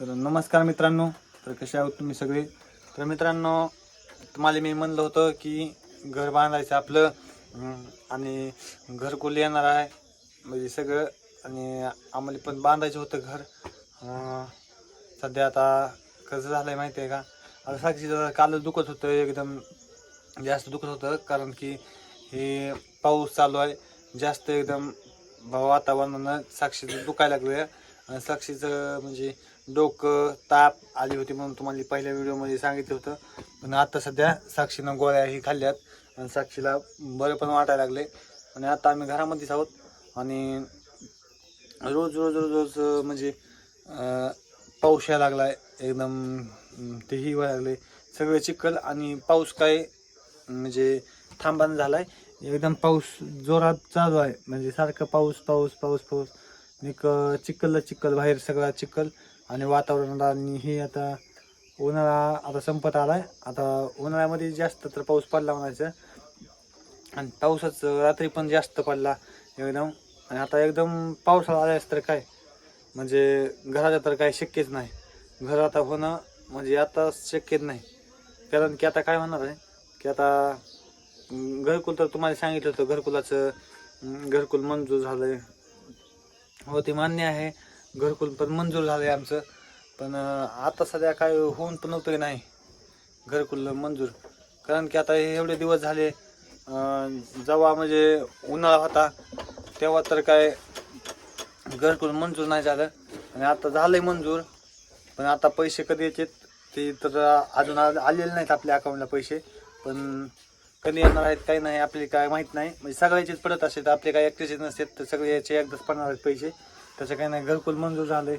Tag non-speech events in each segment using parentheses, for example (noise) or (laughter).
तर नमस्कार मित्रांनो. तर कसे आहोत तुम्ही सगळे? तर मित्रांनो तुम्हाला मी म्हणलं होतं की घर बांधायचं आपलं आणि आणि घरकुल येणार आहे. म्हणजे सगळं आणि आम्हाला पण बांधायचं होतं घर. सध्या आता कसं झालं आहे माहिती आहे का? आता साक्षीचं कालच दुखत होतं एकदम जास्त दुखत होतं कारण की हे पाऊस चालू आहे. जास्त एकदम वातावरणानं साक्षीचं दुखायला लागलं आणि साक्षीचं म्हणजे डोकं ताप आली होती म्हणून तुम्हाला पहिल्या व्हिडिओमध्ये सांगितलं होतं. पण आता सध्या साक्षीनं गोळ्या ही खाल्ल्यात आणि साक्षीला बरं पण वाटायला लागले. आणि आता आम्ही घरामध्येच आहोत. आणि रोज रोज रोज रोज म्हणजे पाऊस यायला लागला एकदम तेही व्हायला लागले. सगळे चिखल आणि पाऊस काय म्हणजे थांबान झालाय. एकदम पाऊस जोरात चालू आहे. म्हणजे सारखं पाऊस पाऊस पाऊस पाऊस. एक चिखलला चिखल बाहेर सगळा चिखल. आणि वातावरण आणि हे आता उन्हाळा आता संपत आलाय. आता उन्हाळ्यामध्ये जास्त तर पाऊस पडला म्हणायचं. आणि पावसाच रात्री पण जास्त पडला एकदम. आणि आता एकदम पावसाळा आल्यास तर काय? म्हणजे घराचं तर काय शक्यच नाही. घर आता होणं म्हणजे आता शक्यच नाही. कारण की आता काय होणार आहे? की आता घरकुल तर तुम्हाला सांगितलं होतं घरकुलाचं घरकुल मंजूर झालंय. हो ते मान्य आहे. घरकुल पण मंजूर झालंय आमचं. पण आता सध्या काय होऊन पण नव्हतं नाही. घरकुल मंजूर. कारण की आता हे एवढे दिवस झाले जेव्हा म्हणजे उन्हाळा होता तेव्हा तर काय घरकुल मंजूर नाही झालं. आणि आता झालंय मंजूर. पण आता पैसे कधी येतात ते तर अजून आलेले नाहीत आपल्या अकाउंटला पैसे. पण कधी येणार आहेत काही नाही म्हणजे आपले काय माहीत नाही. म्हणजे सगळ्याचेच पडत असेल आपले काय एकटेचे नसतात तर सगळे याचे एकदाच पडणार आहेत पैसे. त्याचं काही नाही. घरकुल मंजूर झालंय.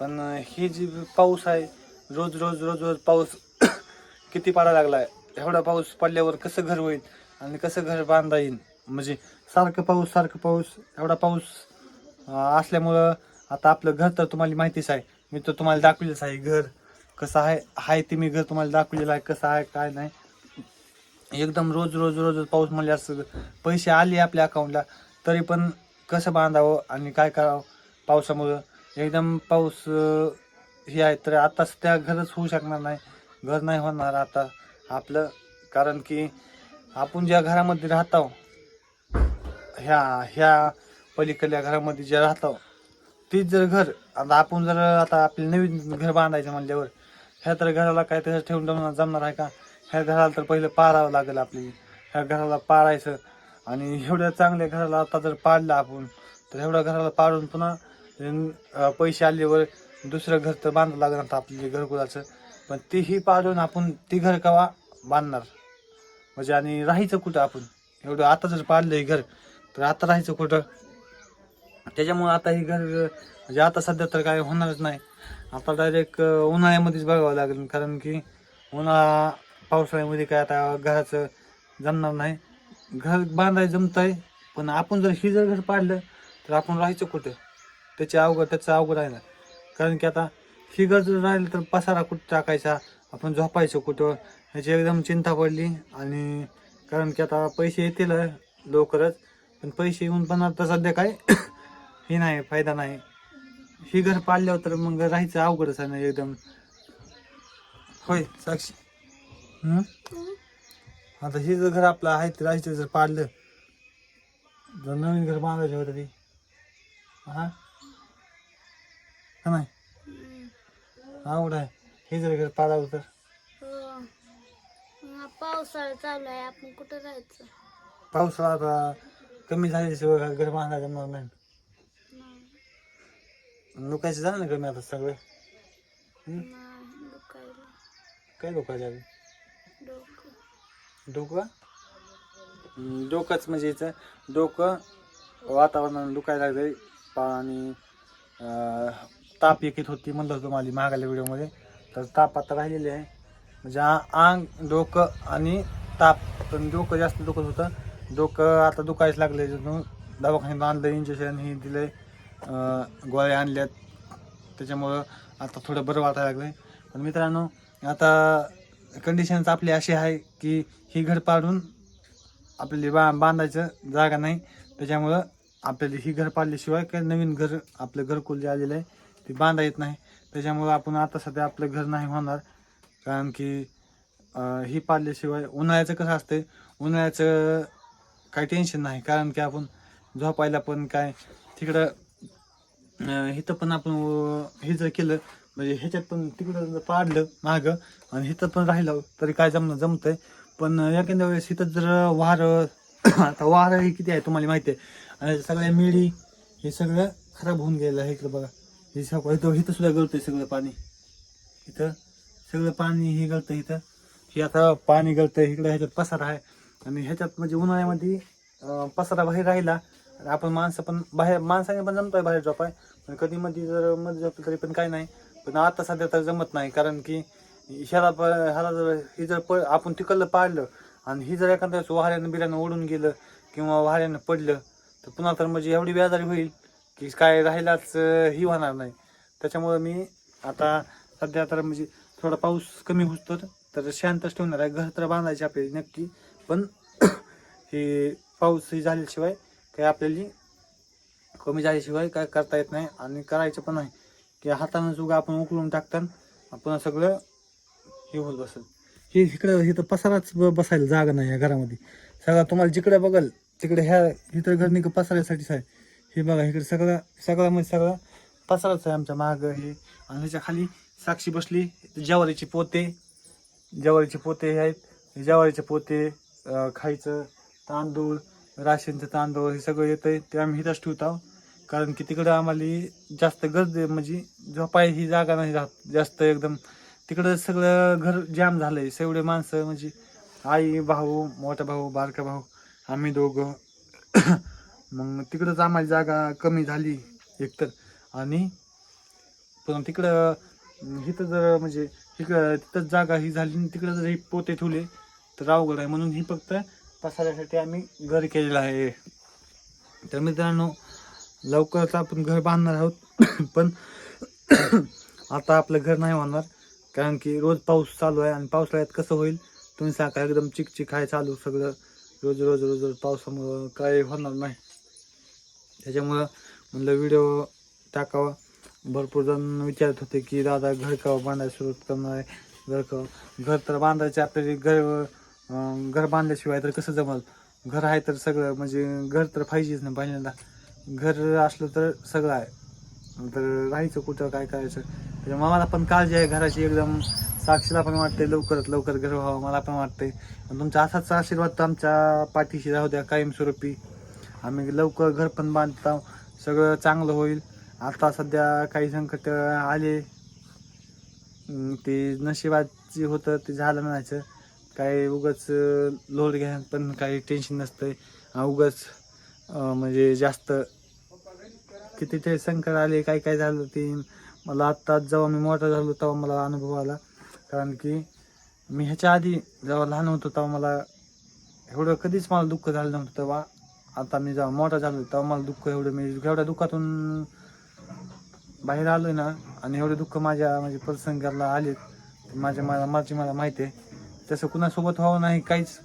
पण ही जी पाऊस आहे रोज रोज रोज रोज पाऊस (coughs) किती पडायला लागलाय एवढा पाऊस पडल्यावर कसं घर होईल आणि कसं घर बांधता येईल? म्हणजे सारखं पाऊस सारखं पाऊस एवढा पाऊस असल्यामुळं आता आपलं घर तर तुम्हाला माहितीच आहे. मी तर तुम्हाला दाखवलेच आहे घर. कसं आहे आहे ते मी घर तुम्हाला दाखवलेलं आहे कसं आहे काय नाही. एकदम रोज रोज रोज पाऊस म्हणजे असं पैसे आले आपल्या अकाउंटला तरी पण कसं बांधावं आणि काय करावं? पावसामुळं. एकदम पाऊस हे आहे तर आता त्या घरच होऊ शकणार नाही. घर नाही होणार आता आपलं. कारण की आपण ज्या घरामध्ये राहतो ह्या ह्या पलीकडल्या घरामध्ये जे राहतो तीच जर घर आता आपण जर आता आपले नवीन घर बांधायचं म्हणल्यावर ह्या तर घराला काय तसं ठेवून जमणार जमणार आहे का? ह्या घराला तर पहिलं पाळावं लागेल आपली ह्या घराला पाळायचं. आणि एवढ्या चांगल्या घराला आता जर पाडलं आपण तर एवढ्या घराला पाडून पुन्हा पैसे आल्यावर दुसरं घर तर बांधावं लागणार आता आपल्या घरकुलाचं. पण तेही पाडून आपण ती घर कवा बांधणार? म्हणजे आणि राहायचं कुठं आपण? एवढं आता जर पाडलं हे घर तर आता राहायचं कुठं? त्याच्यामुळं आता हे घर म्हणजे आता सध्या तर काय होणारच नाही. आता डायरेक्ट उन्हाळ्यामध्येच बघावं लागेल कारण की उन्हाळा पावसाळ्यामध्ये काय आता घराचं जमणार नाही. घर बांधायला जमत आहे पण आपण जर ही जर घर पाडलं तर आपण राहायचं कुठं? त्याच्या अवघड त्याचं अवघड आहे ना. कारण की आता ही गरज जर राहिलं तर पसारा कुठं टाकायचा? आपण झोपायचं कुठं? ह्याची एकदम चिंता पडली आणि कारण की आता पैसे येतील लवकरच. पण पैसे येऊन पण आता सध्या काय (coughs) हे नाही फायदा नाही. ही घर पाडल्यावर तर मग राहायचं अवघडच आहे ना एकदम. होय साक्षी. आता हे जर घर आपलं आहे ते राहायचं जर पाडलं जर नवीन घर बांधायचं होतं ते. हां? का नाही? अवघड आहे हे जर पाडावं तर. हो. पावसाळा चालू आहे. आपण कुठं राहायचं? पावसाळा आता कमी झाल्याशिवाय घर बांधायला जमणार नाही. लोकांचं झालं ना कमी आता सगळं? काय लोकांच्या डोकं. डोकंच म्हणजे डोकं वातावरणानं दुखायला लागले अं, ताप एक येत होती म्हणलं होतं माझी मागाल्या व्हिडिओमध्ये. तर ताप आता राहिलेले आहे. म्हणजे आंग अंग डोकं आणि ताप. पण डोकं जास्त दुखत होतं. डोकं आता दुखायच लागले दवाखान्यात आणलं इंजेक्शन हे दिले गोळ्या आणल्यात. त्याच्यामुळं आता थोडं बरं वाटायला लागलं आहे पण मित्रांनो आता कंडिशन्स आपली अशी आहे की ही घर पाडून आपल्याला बा बांधायचं जागा नाही. त्याच्यामुळं आपल्याला ही घर पाडल्याशिवाय काही नवीन घर आपलं घरकुल जे आलेलं आहे ते बांधा येत नाही. त्याच्यामुळं आपण आता सध्या आपलं घर नाही होणार. कारण की ही पाडल्याशिवाय उन्हाळ्याचं कसं असते उन्हाळ्याचं काही टेन्शन नाही. कारण की आपण झोपायला पण काय तिकडं हिथं इथं पण आपण हे जर केलं म्हणजे ह्याच्यात पण तिकडं जर पाडलं मागं आणि हिथं पण राहिलं तरी काय जमणं जमतंय. पण एखाद्या वेळेस इथं जर वारं (coughs) आता वारं हे किती आहे तुम्हाला माहिती आहे? आणि सगळ्या मिळी हे सगळं खराब होऊन गेलं आहे इकडं बघा. हे सगळं इथं इथं सुद्धा गळतंय सगळं पाणी. इथं सगळं पाणी हे गळतं इथं. हे आता पाणी गळतंय इकडे ह्याच्यात पसारा आहे. आणि ह्याच्यात म्हणजे उन्हाळ्यामध्ये पसारा बाहेर राहिला आणि आपण माणसं पण बाहेर माणसाने पण जमतोय बाहेर झोपाय. पण कधी मध्ये जर मध्ये झोपलं तरी पण काय नाही. पण आता सध्या तर जमत नाही कारण की ह्याला प- ह्याला जर ही जर प आपण तिकडलं पाळलं आणि ही जर एखाद्या वेळेस वाऱ्यानं बिऱ्यानं ओढून गेलं किंवा वाऱ्यानं पडलं तर पुन्हा तर म्हणजे एवढी बेजारी होईल. की काय राहिलाच ही होणार नाही. त्याच्यामुळं मी आता सध्या तर म्हणजे थोडा पाऊस कमी होतो तर शांतच ठेवणार आहे. घर तर बांधायचे आपली नक्की पण (clears throat) हे पाऊस हे झाल्याशिवाय काही आपल्याला कमी झाल्याशिवाय काय करता येत नाही आणि करायचं पण नाही की हातानं सुद्धा आपण उकळून टाकताना पुन्हा सगळं हे होत बसल. हे इकडं इथं पसाराच बसायला जागा नाही या घरामध्ये. सगळं तुम्हाला जिकडे बघल तिकडे ह्या इथं घर निघ पसाऱ्यासाठीच आहे. हे बघा इकडे सगळं सगळं म्हणजे सगळं पसाराच आहे आमच्या मागं हे. आणि ह्याच्या खाली साक्षी बसली. ज्वारीचे पोते ज्वारीचे पोते हे आहेत. ज्वारीचे पोते खायचं तांदूळ राशनचं तांदूळ हे सगळं येतंय ते आम्ही हिताच ठेवतो कारण की तिकडं आम्हाला जास्त गर्द म्हणजे झोपाय ही जागा नाही राहत. जास्त एकदम तिकडं सगळं घर जाम आहे सगळे माणसं म्हणजे आई भाऊ मोठा भाऊ बारका भाऊ आम्ही दोघं. मग तिकडंच आम्हाला जागा कमी झाली एकतर. आणि पण तिकडं इथं जर म्हणजे इकडं तिथं जागा ही झाली आणि तिकडं जर हे पोते ठेवले तर अवघड आहे. म्हणून ही फक्त पसाऱ्यासाठी आम्ही घर केलेलं आहे. तर मित्रांनो लवकरच आपण घर बांधणार आहोत. (coughs) पण (coughs) आता आपलं घर नाही होणार कारण की रोज पाऊस चालू आहे आणि पावसाळ्यात कसं होईल? तुम्ही सांगा एकदम चिकचिक आहे चालू सगळं. रोज रोज रोज रोज पावसामुळं काय होणार नाही. त्याच्यामुळं म्हणलं व्हिडिओ टाकावा. भरपूर जण विचारत होते की दादा घर केव्हा बांधायला सुरुवात करणार आहे? घर केव्हा घर तर बांधायचे आपल्याला घर घर बांधल्याशिवाय तर कसं जमल? घर आहे तर सगळं म्हणजे घर तर पाहिजेच ना पहिल्यांदा. घर असलं तर सगळं आहे. तर राहायचं कुठं काय करायचं? त्याच्यामुळे मला पण काळजी आहे घराची एकदम. साक्षीला पण वाटते लवकरात लवकर घर व्हावं मला पण वाटते तुमचा असाच आशीर्वाद तर आमच्या पाठीशी राहू द्या कायमस्वरूपी. आम्ही लवकर घर पण बांधता सगळं चांगलं होईल. आता सध्या काही संकट आले. ते नशिबाची होतं ते झालं म्हणायचं. काही उगाच लोड घ्या पण काही टेन्शन नसतंय. उगाच म्हणजे जास्त किती ते संकट आले काय काय झालं ते मला आत्ताच जेव्हा मी मोठा झालो तेव्हा मला अनुभव आला. कारण की मी ह्याच्या आधी जेव्हा लहान होतो तेव्हा मला एवढं कधीच मला दुःख झालं नव्हतं तेव्हा. आता मी जेव्हा मोठा झालो तेव्हा मला दुःख एवढं मी एवढ्या दुःखातून बाहेर आलो ना आणि एवढे दुःख माझ्या म्हणजे प्रसंगाला आलेत. माझ्या मला माझी मला माहिती आहे. तसं कुणासोबत व्हावं नाही काहीच.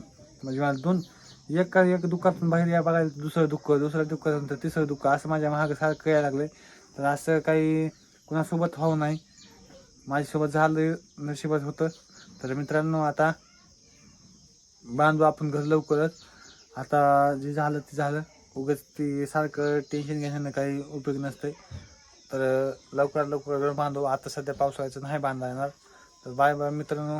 म्हणजे मला दोन एक का एक दुःखातून बाहेर या बघायला दुसरं दुःख दुसरं दुःख तिसरं दुःख असं माझ्या महाग सारखं यायला लागलं तर असं काही कुणासोबत व्हावं नाही. माझ्यासोबत झालं नशिबात होतं. तर मित्रांनो आता बांधू आपण घर लवकरच. आता जे झालं ते झालं. उगाच ते सारखं टेन्शन घेण्यानं काही उपयोग नसतंय. तर लवकरात लवकर घर बांधू आता सध्या पावसाळ्याचं नाही बांधता येणार. तर बाय बाय मित्रांनो.